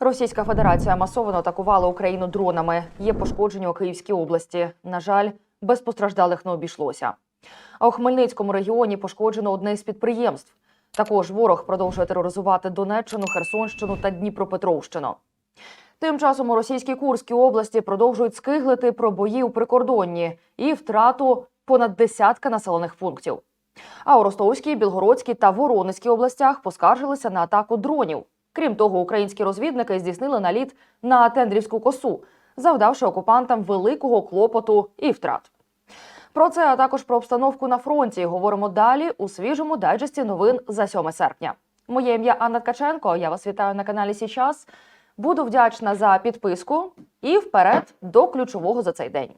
Російська Федерація масово атакувала Україну дронами. Є пошкодження у Київській області. На жаль, без постраждалих не обійшлося. А у Хмельницькому регіоні пошкоджено одне з підприємств. Також ворог продовжує тероризувати Донеччину, Херсонщину та Дніпропетровщину. Тим часом у російській Курській області продовжують скиглити про бої у прикордонні і втрату понад десятка населених пунктів. А у Ростовській, Білгородській та Воронезькій областях поскаржилися на атаку дронів. Крім того, українські розвідники здійснили наліт на Тендрівську косу, завдавши окупантам великого клопоту і втрат. Про це а також про обстановку на фронті говоримо далі у свіжому дайджесті новин за 7 серпня. Моє ім'я Анна Ткаченко. Я вас вітаю на каналі Січас. Буду вдячна за підписку і вперед до ключового за цей день.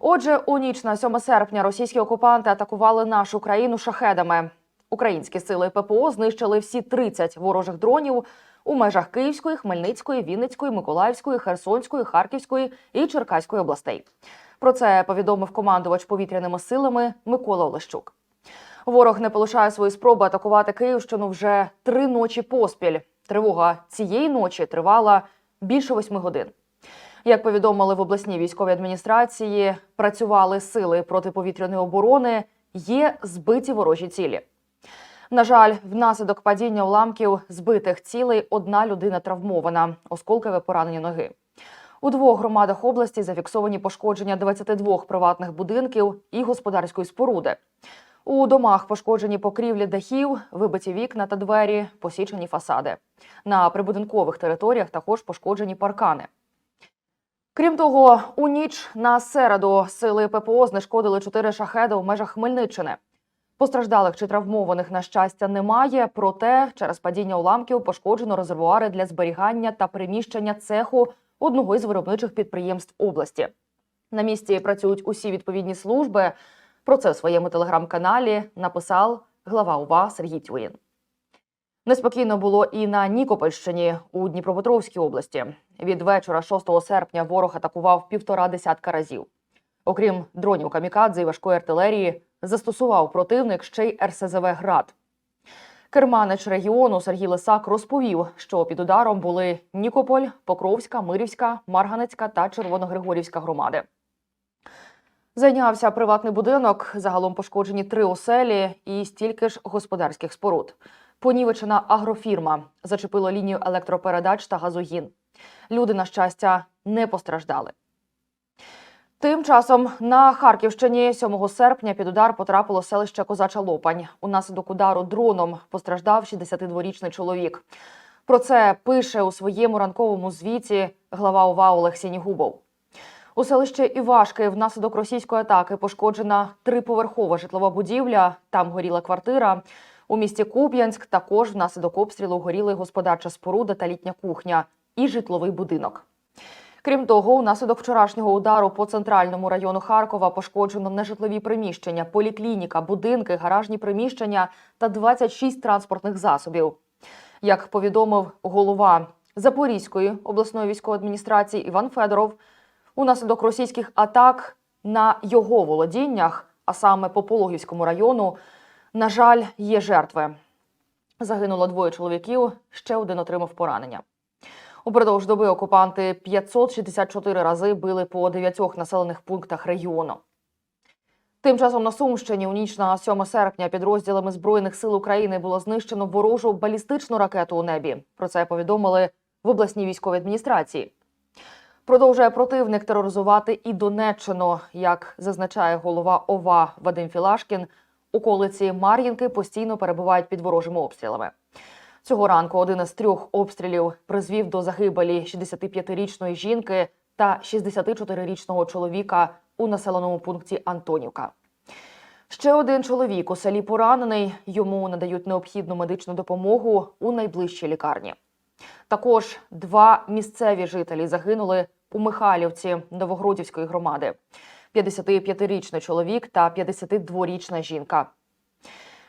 Отже, у ніч на 7 серпня російські окупанти атакували нашу країну шахедами. Українські сили ППО знищили всі 30 ворожих дронів у межах Київської, Хмельницької, Вінницької, Миколаївської, Херсонської, Харківської і Черкаської областей. Про це повідомив командувач повітряними силами Микола Олещук. Ворог не полишає свої спроби атакувати Київщину вже три ночі поспіль. Тривога цієї ночі тривала більше восьми годин. Як повідомили в обласній військовій адміністрації, працювали сили протиповітряної оборони, є збиті ворожі цілі. На жаль, внаслідок падіння уламків збитих цілей одна людина травмована, осколкове поранення ноги. У двох громадах області зафіксовані пошкодження 22 приватних будинків і господарської споруди. У домах пошкоджені покрівлі дахів, вибиті вікна та двері, посічені фасади. На прибудинкових територіях також пошкоджені паркани. Крім того, у ніч на середу сили ППО знешкодили чотири шахеди у межах Хмельниччини. Постраждалих чи травмованих, на щастя, немає. Проте через падіння уламків пошкоджено резервуари для зберігання та приміщення цеху одного із виробничих підприємств області. На місці працюють усі відповідні служби. Про це в своєму телеграм-каналі написав глава УВА Сергій Тюрін. Неспокійно було і на Нікопольщині у Дніпропетровській області. Від вечора 6 серпня ворог атакував півтора десятка разів. Окрім дронів камікадзе і важкої артилерії, застосував противник ще й РСЗВ Град. Керманич регіону Сергій Лисак розповів, що під ударом були Нікополь, Покровська, Мирівська, Марганецька та Червоногригорівська громади. Зайнявся приватний будинок. Загалом пошкоджені три оселі і стільки ж господарських споруд. Понівечена агрофірма зачепило лінію електропередач та газогін. Люди, на щастя, не постраждали. Тим часом на Харківщині 7 серпня під удар потрапило селище Козача Лопань. Унаслідок удару дроном постраждав 62-річний чоловік. Про це пише у своєму ранковому звіті глава ОВА Олег Сінігубов. У селищі Івашки внаслідок російської атаки пошкоджена триповерхова житлова будівля. Там горіла квартира. У місті Куп'янськ також внаслідок обстрілу горіли господарча споруда та літня кухня і житловий будинок. Крім того, унаслідок вчорашнього удару по центральному району Харкова пошкоджено нежитлові приміщення, поліклініка, будинки, гаражні приміщення та 26 транспортних засобів. Як повідомив голова Запорізької обласної військової адміністрації Іван Федоров, унаслідок російських атак на його володіннях, а саме по Пологівському району, на жаль, є жертви. Загинуло двоє чоловіків, ще один отримав поранення. Упродовж доби окупанти 564 рази били по дев'ятьох населених пунктах регіону. Тим часом на Сумщині у ніч на 7 серпня підрозділами Збройних сил України було знищено ворожу балістичну ракету у небі. Про це повідомили в обласній військовій адміністрації. Продовжує противник тероризувати і Донеччину, як зазначає голова ОВА Вадим Філашкін. Околиці Мар'їнки постійно перебувають під ворожими обстрілами. Цього ранку один із трьох обстрілів призвів до загибелі 65-річної жінки та 64-річного чоловіка у населеному пункті Антонівка. Ще один чоловік у селі поранений. Йому надають необхідну медичну допомогу у найближчій лікарні. Також два місцеві жителі загинули у Михайлівці Новогродівської громади: 55-річний чоловік та 52-річна жінка.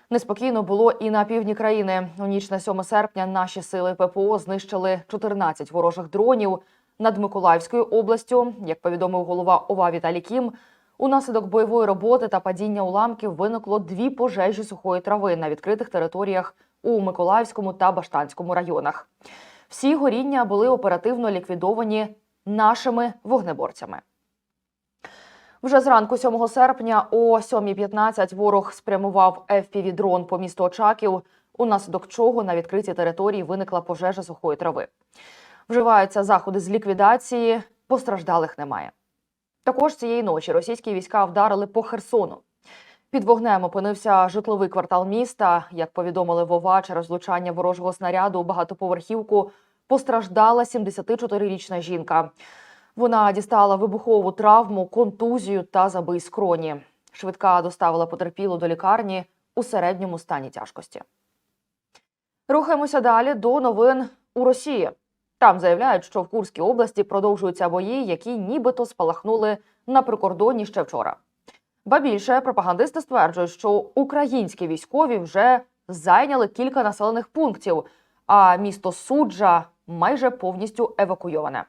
Неспокійно було і на півдні країни. У ніч на 7 серпня наші сили ППО знищили 14 ворожих дронів над Миколаївською областю. Як повідомив голова ОВА Віталій Кім, унаслідок бойової роботи та падіння уламків виникло дві пожежі сухої трави на відкритих територіях у Миколаївському та Баштанському районах. Всі горіння були оперативно ліквідовані нашими вогнеборцями. Вже зранку 7 серпня о 7.15 ворог спрямував FPV-дрон по місту Очаків, унаслідок чого на відкритій території виникла пожежа сухої трави. Вживаються заходи з ліквідації, постраждалих немає. Також цієї ночі російські війська вдарили по Херсону. Під вогнем опинився житловий квартал міста. Як повідомили Вова, через влучання ворожого снаряду у багатоповерхівку постраждала 74-річна жінка. Вона дістала вибухову травму, контузію та забий скроні. Швидка доставила потерпілу до лікарні у середньому стані тяжкості. Рухаємося далі до новин у Росії. Там заявляють, що в Курській області продовжуються бої, які нібито спалахнули на прикордонні ще вчора. Ба більше пропагандисти стверджують, що українські військові вже зайняли кілька населених пунктів, а місто Суджа майже повністю евакуйоване.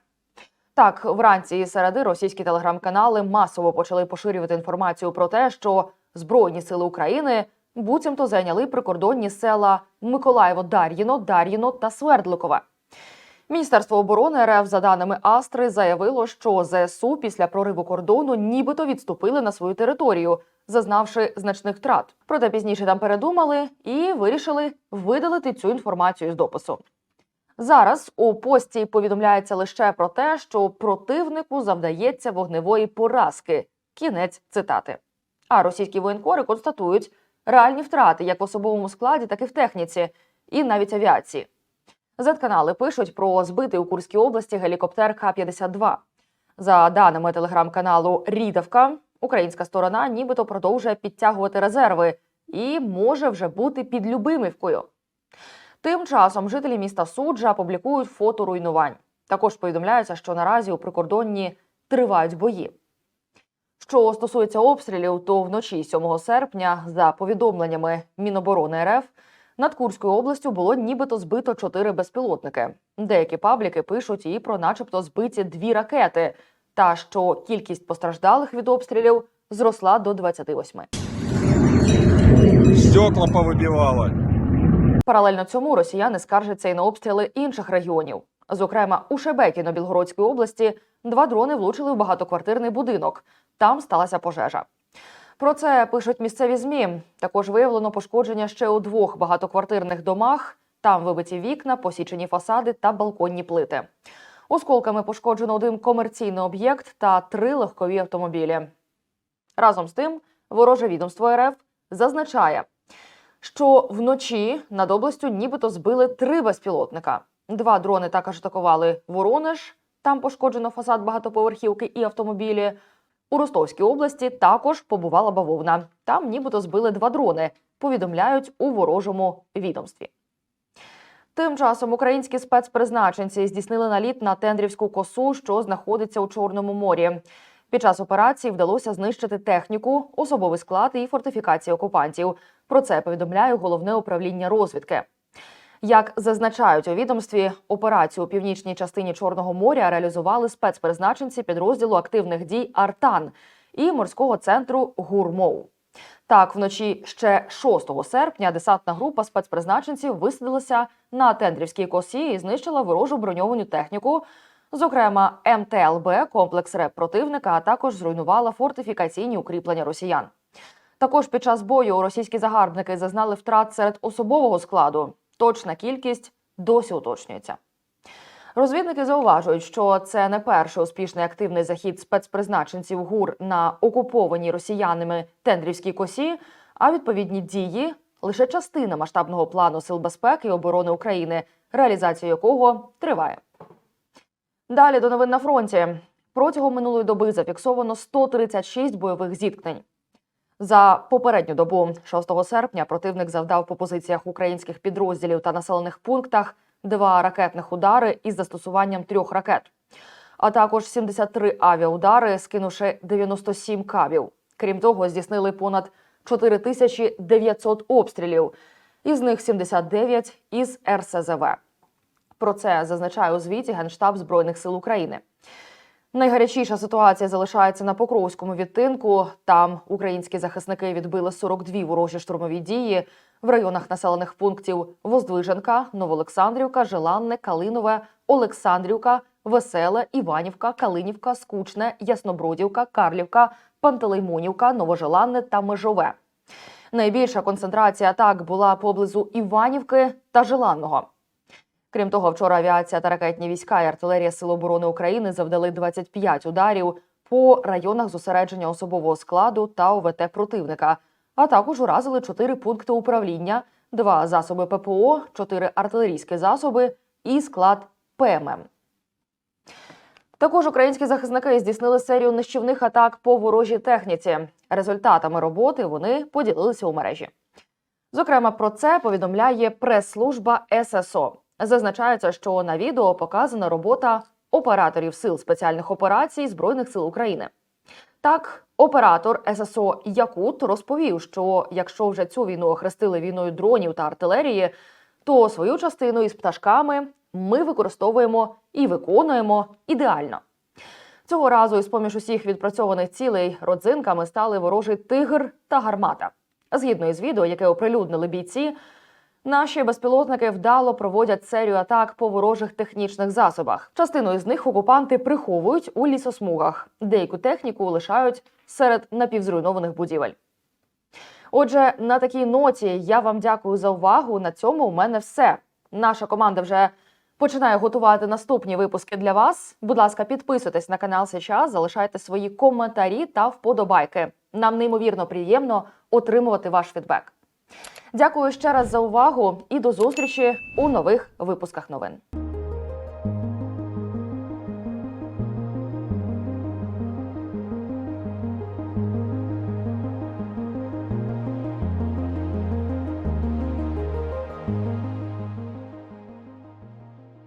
Так, вранці і середи російські телеграм-канали масово почали поширювати інформацію про те, що Збройні сили України буцімто зайняли прикордонні села Миколаєво-Дар'їно, Дар'їно та Свердликове. Міністерство оборони РФ, за даними Астри, заявило, що ЗСУ після прориву кордону нібито відступили на свою територію, зазнавши значних втрат. Проте пізніше там передумали і вирішили видалити цю інформацію з допису. Зараз у пості повідомляється лише про те, що противнику завдається вогневої поразки. Кінець цитати. А російські воєнкори констатують реальні втрати як в особовому складі, так і в техніці, і навіть авіації. Z-канали пишуть про збитий у Курській області гелікоптер К-52. За даними телеграм-каналу Рідавка, українська сторона нібито продовжує підтягувати резерви і може вже бути під Любимівкою. Тим часом жителі міста Суджа публікують фото руйнувань. Також повідомляється, що наразі у прикордонні тривають бої. Що стосується обстрілів, то вночі 7 серпня, за повідомленнями Міноборони РФ, над Курською областю було нібито збито чотири безпілотники. Деякі пабліки пишуть і про, начебто, збиті дві ракети, та що кількість постраждалих від обстрілів зросла до 28. Стекла повыбивало. Паралельно цьому росіяни скаржаться і на обстріли інших регіонів. Зокрема, у Шебекіно Білгородської області два дрони влучили в багатоквартирний будинок. Там сталася пожежа. Про це пишуть місцеві змі. Також виявлено пошкодження ще у двох багатоквартирних домах. Там вибиті вікна, посічені фасади та балконні плити. Осколками пошкоджено один комерційний об'єкт та три легкові автомобілі. Разом з тим, вороже відомство РФ зазначає, що вночі над областю нібито збили три безпілотника. Два дрони також атакували Воронеж. Там пошкоджено фасад багатоповерхівки і автомобілі. У Ростовській області також побувала бавовна. Там нібито збили два дрони. Повідомляють у ворожому відомстві. Тим часом українські спецпризначенці здійснили наліт на Тендрівську косу, що знаходиться у Чорному морі. Під час операції вдалося знищити техніку, особовий склад і фортифікації окупантів. Про це повідомляє головне управління розвідки. Як зазначають у відомстві, операцію у північній частині Чорного моря реалізували спецпризначенці підрозділу активних дій Артан і морського центру Гурмоу. Так, вночі ще 6 серпня десантна група спецпризначенців висадилася на Тендрівській косі і знищила ворожу броньовану техніку, зокрема МТЛБ, комплекс РЕП противника, а також зруйнувала фортифікаційні укріплення росіян. Також під час бою російські загарбники зазнали втрат серед особового складу. Точна кількість досі уточнюється. Розвідники зауважують, що це не перший успішний активний захід спецпризначенців ГУР на окупованій росіянами Тендрівській косі, а відповідні дії лише частина масштабного плану сил безпеки і оборони України, реалізація якого триває. Далі до новин на фронті. Протягом минулої доби зафіксовано 136 бойових зіткнень. За попередню добу, 6 серпня, противник завдав по позиціях українських підрозділів та населених пунктах два ракетних удари із застосуванням трьох ракет, а також 73 авіаудари, скинувши 97 кабів. Крім того, здійснили понад 4900 обстрілів, із них 79 із РСЗВ. Про це зазначає у звіті Генштаб Збройних сил України. Найгарячіша ситуація залишається на Покровському відтинку. Там українські захисники відбили 42 ворожі штурмові дії, В районах населених пунктів Воздвиженка, Новоолександрівка, Желанне, Калинове, Олександрівка, Веселе, Іванівка, Калинівка, Скучне, Яснобродівка, Карлівка, Пантелеймонівка, Новожеланне та Межове. Найбільша концентрація атак була поблизу Іванівки та Желанного. Крім того, вчора авіація та ракетні війська і артилерія Сил оборони України завдали 25 ударів по районах зосередження особового складу та ОВТ противника, а також уразили 4 пункти управління, 2 засоби ППО, 4 артилерійські засоби і склад ПММ. Також українські захисники здійснили серію нищівних атак по ворожій техніці. Результатами роботи вони поділилися у мережі. Зокрема, про це повідомляє прес-служба ССО. Зазначається, що на відео показана робота операторів сил спеціальних операцій Збройних сил України. Так, оператор ССО Якут розповів, що якщо вже цю війну охрестили війною дронів та артилерії, то свою частину із пташками ми використовуємо і виконуємо ідеально. Цього разу, із поміж усіх відпрацьованих цілей, родзинками стали ворожий тигр та гармата. Згідно із відео, яке оприлюднили бійці, наші безпілотники вдало проводять серію атак по ворожих технічних засобах. Частину із них окупанти приховують у лісосмугах, деяку техніку лишають серед напівзруйнованих будівель. Отже, на такій ноті я вам дякую за увагу. На цьому у мене все. Наша команда вже починає готувати наступні випуски для вас. Будь ласка, підписуйтесь на канал сейчас, залишайте свої коментарі та вподобайки. Нам неймовірно приємно отримувати ваш фідбек. Дякую ще раз за увагу і до зустрічі у нових випусках новин.